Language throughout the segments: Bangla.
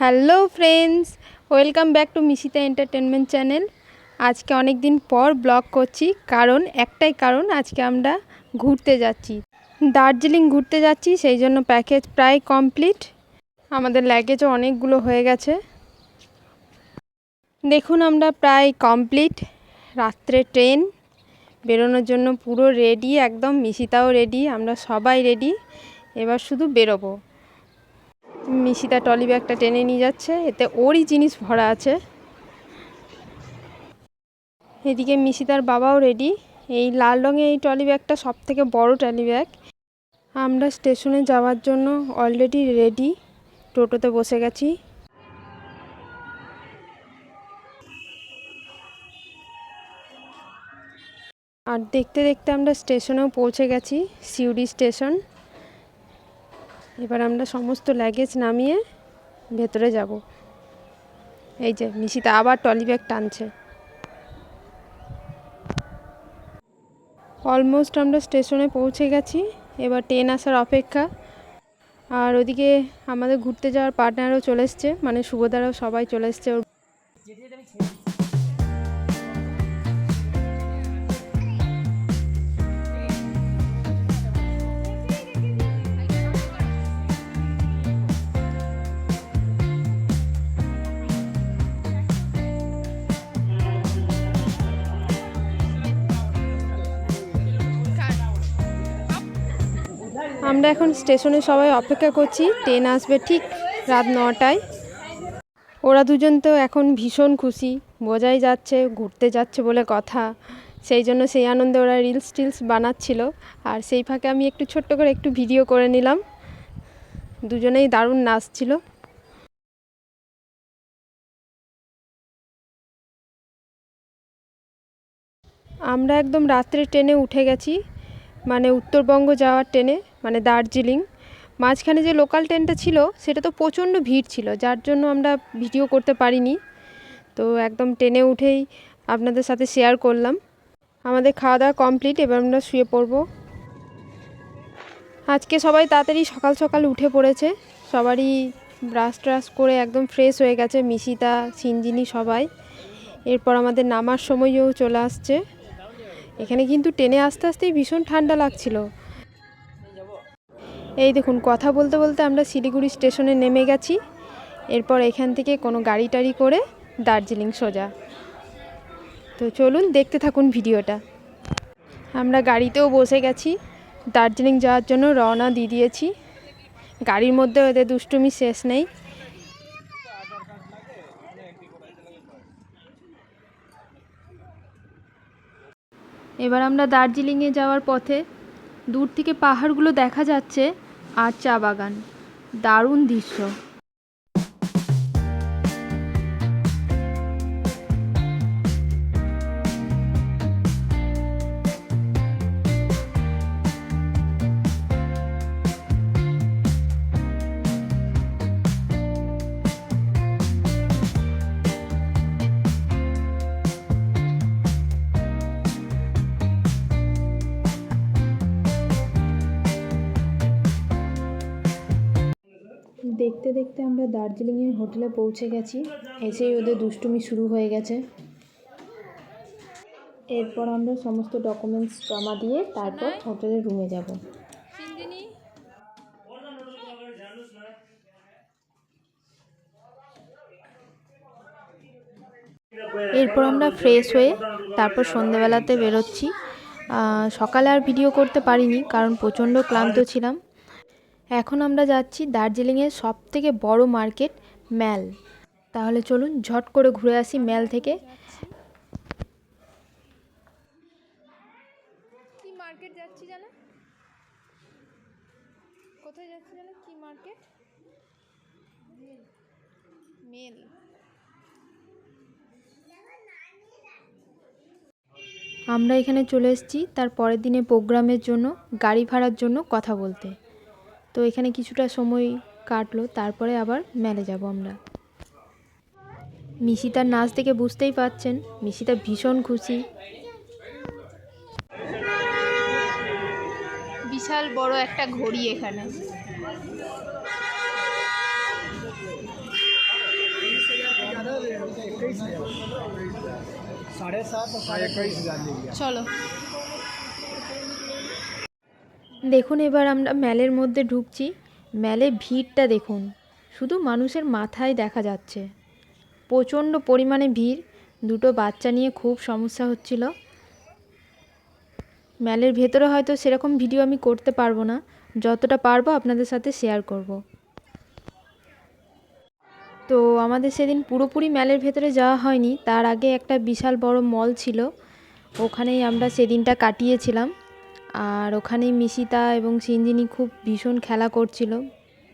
Hello friends, welcome back to Mishita entertainment channel. আজকে অনেক দিন পর ব্লগ করছি, কারণ, একটাই কারণ, আজকে আমরা ঘুরতে যাচ্ছি। দার্জিলিং ঘুরতে যাচ্ছি, সেই জন্য প্যাকেজ প্রায় কমপ্লিট। আমাদের ল্যাগেজও অনেকগুলো হয়ে গেছে। দেখুন আমরা প্রায় কমপ্লিট। রাত্রে ট্রেন, বেরোনোর জন্য পুরো রেডি, একদম মিশিতাও রেডি, আমরা সবাই রেডি। এবার শুধু বেরোবো। মিশিতা টলি ব্যাগটা টেনে নিয়ে যাচ্ছে। এতে ওরই জিনিস ভরা আছে। এদিকে মিশিতার বাবাও রেডি এই লাল রঙের এই টলি ব্যাগটা সব থেকে বড় ট্রলি ব্যাগ। আমরা স্টেশনে যাওয়ার জন্য অলরেডি রেডি টোটোতে বসে গেছি। আর দেখতে দেখতে আমরা স্টেশনেও পৌঁছে গেছি, সিউড়ি স্টেশন। এবার আমরা সমস্ত লাগেজ নামিয়ে ভেতরে যাব। এই যে মিশিতা আবার টলি ব্যাগ টানছে। অলমোস্ট আমরা স্টেশনে পৌঁছে গেছি। এবার ট্রেন আসার অপেক্ষা। আর ওদিকে আমাদের ঘুরতে যাওয়ার পার্টনারও চলে এসছে। মানে শুভদারাও সবাই চলে এসছে আমরা এখন স্টেশনে সবাই অপেক্ষা করছি। ট্রেন আসবে ঠিক রাত নটায়। ওরা দুজন তো এখন ভীষণ খুশি। বোঝাই যাচ্ছে, ঘুরতে যাচ্ছে বলে কথা। সেই জন্য সেই আনন্দে ওরা রিলস টিলস বানাচ্ছিল। আর সেই ফাঁকে আমি একটু ছোট্ট করে একটু ভিডিও করে নিলাম। দুজনেই দারুণ নাচছিল। আমরা একদম রাত্রে ট্রেনে উঠে গেছি। মানে উত্তরবঙ্গ যাওয়ার ট্রেনে মানে দার্জিলিং, মাঝখানে যে লোকাল ট্রেনটা ছিল, সেটা তো প্রচণ্ড ভিড় ছিল, যার জন্য আমরা ভিডিও করতে পারিনি। তো একদম ট্রেনে উঠেই আপনাদের সাথে শেয়ার করলাম। আমাদের খাওয়া দাওয়া কমপ্লিট এবার আমরা শুয়ে পড়ব। আজকে সবাই তাড়াতাড়ি সকাল সকাল উঠে পড়েছে। সবারই ব্রাশ ট্রাশ করে একদম ফ্রেশ হয়ে গেছে, মিশিতা সিনজিনি সবাই। এরপর আমাদের নামার সময়ও চলে আসছে। এখানে কিন্তু ট্রেনে আস্তে আস্তেই ভীষণ ঠান্ডা লাগছিল। এই দেখুন, কথা বলতে বলতে আমরা শিলিগুড়ি স্টেশনে নেমে গেছি। এরপর এখান থেকে কোনো গাড়ি টাড়ি করে দার্জিলিং সোজা। তো চলুন দেখতে থাকুন ভিডিওটা। আমরা গাড়িতেও বসে গেছি। দার্জিলিং যাওয়ার জন্য রওনা দিয়ে দিয়েছি। গাড়ির মধ্যে ওদের দুষ্টুমি শেষ নেই। এবার আমরা দার্জিলিংয়ে যাওয়ার পথে দূর থেকে পাহাড়গুলো দেখা যাচ্ছে আর চা বাগান। দারুণ দৃশ্য। দেখতে দেখতে আমরা দার্জিলিংয়ের হোটেলে পৌঁছে গেছি। এসেই ওদের দুষ্টুমি শুরু হয়ে গেছে। এরপর আমরা সমস্ত ডকুমেন্টস জমা দিয়ে তারপর হোটেলের রুমে যাব। এরপর আমরা ফ্রেশ হয়ে তারপর সন্ধেবেলাতে বেরোচ্ছি। সকালে আর ভিডিও করতে পারিনি কারণ প্রচণ্ড ক্লান্ত ছিলাম। এখন আমরা যাচ্ছি দার্জিলিংয়ের সব থেকে বড় মার্কেট ম্যাল। তাহলে চলুন ঝট করে ঘুরে আসি ম্যাল থেকে। কি মার্কেট যাচ্ছি জানো? কোথায় যাচ্ছি জানো? কি মার্কেট? মেল আমরা এখানে চলে এসেছি তার পরের দিনে প্রোগ্রামের জন্য গাড়ি ভাড়ার জন্য কথা বলতে। তো এখানে কিছুটা সময় কাটলো তারপরে আবার মেলে যাব আমরা। মিশিতার নাচ দেখে বুঝতেই পাচ্ছেন মিশিতা ভীষণ খুশি। বিশাল বড় একটা ঘড়ি এখানে। চলো। দেখুন এবার আমরা ম্যালের মধ্যে ঢুকছি। ম্যালে ভিড়টা দেখুন। শুধু মানুষের মাথায় দেখা যাচ্ছে। প্রচণ্ড পরিমাণে ভিড়। দুটো বাচ্চা নিয়ে খুব সমস্যা হচ্ছিল। ম্যালের ভেতরে হয়তো সেরকম ভিডিও আমি করতে পারব না। যতটা পারব আপনাদের সাথে শেয়ার করব। তো আমাদের সেদিন পুরোপুরি ম্যালের ভেতরে যাওয়া হয়নি। তার আগে একটা বিশাল বড় মল ছিল। ওখানেই আমরা সেদিনটা কাটিয়েছিলাম। আর ওখানে মিশিতা এবং সিঞ্জিনি খুব ভীষণ খেলা করছিল।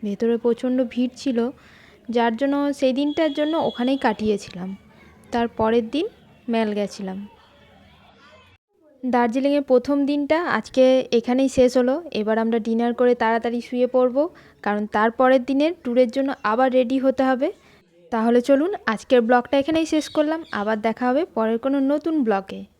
ভেতরে প্রচণ্ড ভিড় ছিল, যার জন্য সেই দিনটার জন্য ওখানেই কাটিয়েছিলাম। তার পরের দিন ম্যাল গেছিলাম। দার্জিলিংয়ের প্রথম দিনটা আজকে এখানেই শেষ হলো। এবার আমরা ডিনার করে তাড়াতাড়ি শুয়ে পড়ব, কারণ তার পরের দিনের ট্যুরের জন্য আবার রেডি হতে হবে। তাহলে চলুন আজকের ব্লগটা এখানেই শেষ করলাম। আবার দেখা হবে পরের কোনো নতুন ব্লগে।